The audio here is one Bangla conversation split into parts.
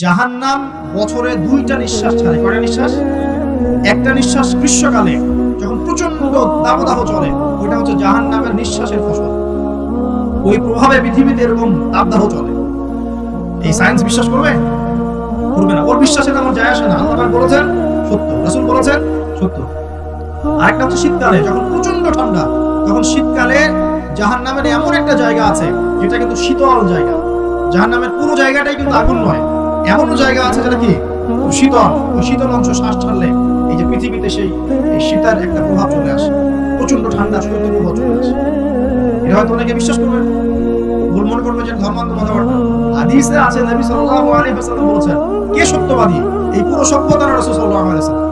জাহান্নাম বছরে দুইটা নিঃশ্বাস ছাড়ে। কয়টা নিঃশ্বাস? একটা নিঃশ্বাস গ্রীষ্মকালে, যখন প্রচণ্ড দাবদাহ চলে ওইটা হচ্ছে জাহান্নামের নিঃশ্বাসের ফসল। ওই প্রভাবে পৃথিবীতে এরকম তাপদাহ চলে এই সায়েন্স বিশ্বাস করবে? করবে না। ওর বিশ্বাসে তেমন যায় আসে না। আল্লাহ বলেছেন, সত্য। রাসূল বলেছেন, সত্য। আরেকটা হচ্ছে শীতকালে, যখন প্রচণ্ড ঠান্ডা, তখন শীতকালে জাহান্নামের এমন একটা জায়গা আছে, যেটা কিন্তু শীতল জায়গা। জাহান্নামের পুরো জায়গাটাই কিন্তু আগুন নয়। এমন জায়গা আছে যেটা কি? শীতল ওই শীতল অংশ শ্বাস ছাড়লে এই যে পৃথিবীতে সেই শীতার একটা প্রভাব চলে আসে। প্রচণ্ড ঠান্ডা শৈত্য প্রভাব চলে আসে। এটা হয়তো অনেকে বিশ্বাস করবে ভুল মনে করবে যে ধর্মান্ত কথাবার্তা আছে, নবী সাল্লাল্লাহু আলাইহি ওয়াসাল্লাম বলেছেন, কে সত্যবাদী? এই পুরো সভ্যতা না রাসূল সাল্লাল্লাহু আলাইহি ওয়াসাল্লাম।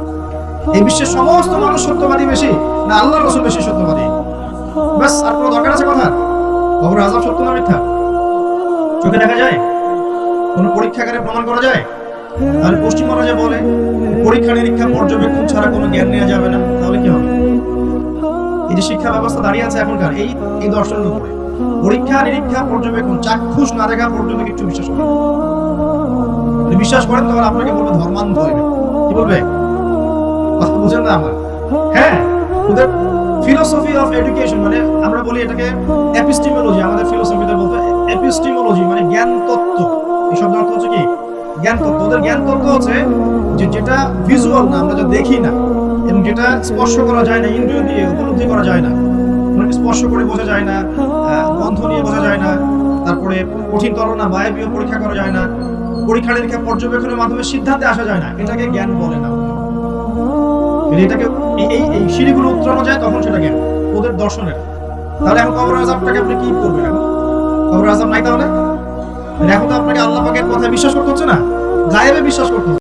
এই বিশ্বের সমস্ত মানুষ সত্যবাদী বেশি, না আল্লাহ রসুল বেশি সত্যবাদী? ব্যাস, আর কোনো দরকার আছে কথা কবর আজাব সত্য না মিথ্যা? চোখে দেখা যায়? কোনো পরীক্ষাগারে প্রমাণ করা যায়? তাহলে পশ্চিমবঙ্গ যে বলে, পরীক্ষা নিরীক্ষা পর্যবেক্ষণ ছাড়া কোনো জ্ঞান নেওয়া যাবে না। তাহলে কি হবে? এই যে শিক্ষা ব্যবস্থা দাঁড়িয়ে আছে এখনকার, এই এই দর্শনের উপরে। পরীক্ষা নিরীক্ষা পর্যবেক্ষণ, চাক্ষুষ না দেখা পর্যন্ত কিছু বিশ্বাস করে বিশ্বাস করেন, তখন আপনাকে বলবে ধর্মান্ধ হইবে কি বলবে? কথা বুঝেন না আমার। হ্যাঁ ওদের ফিলোসফি অফ এডুকেশন মানে আমরা বলি এটাকে এপিস্টিমোলজি আমাদের ফিলোসফিতে বলতে এপিস্টিমোলজি মানে জ্ঞান তত্ত্ব হচ্ছে কি? জ্ঞান তত্ত্ব। ওদের জ্ঞান তত্ত্ব হচ্ছে যে যেটা ভিজুয়াল না, আমরা দেখি না, এবং যেটা স্পর্শ করা যায় না, ইন্দ্রিয় দিয়ে উপলব্ধি করা যায় না স্পর্শ করে বোঝা যায় না গন্ধ নিয়ে বোঝা যায় না, তারপরে কঠিন তরনা বায়বীয় পরীক্ষা করা যায় না পরীক্ষা নিরীক্ষা পর্যবেক্ষণের মাধ্যমে সিদ্ধান্তে আসা যায় না, এটাকে জ্ঞান বলে না। যদি এটাকে এই- এই সিঁড়িগুলো উত্তরানো যায়, তখন সেটা জ্ঞান, ওদের দর্শনের। তাহলে এখন কবর আজাবটাকে আপনি কি করবেন কবর আজাব নাই তাহলে? এখন তো আপনাকে আল্লাহ পাকের কথা বিশ্বাস করতে হচ্ছে না? গায়েবে বিশ্বাস করতে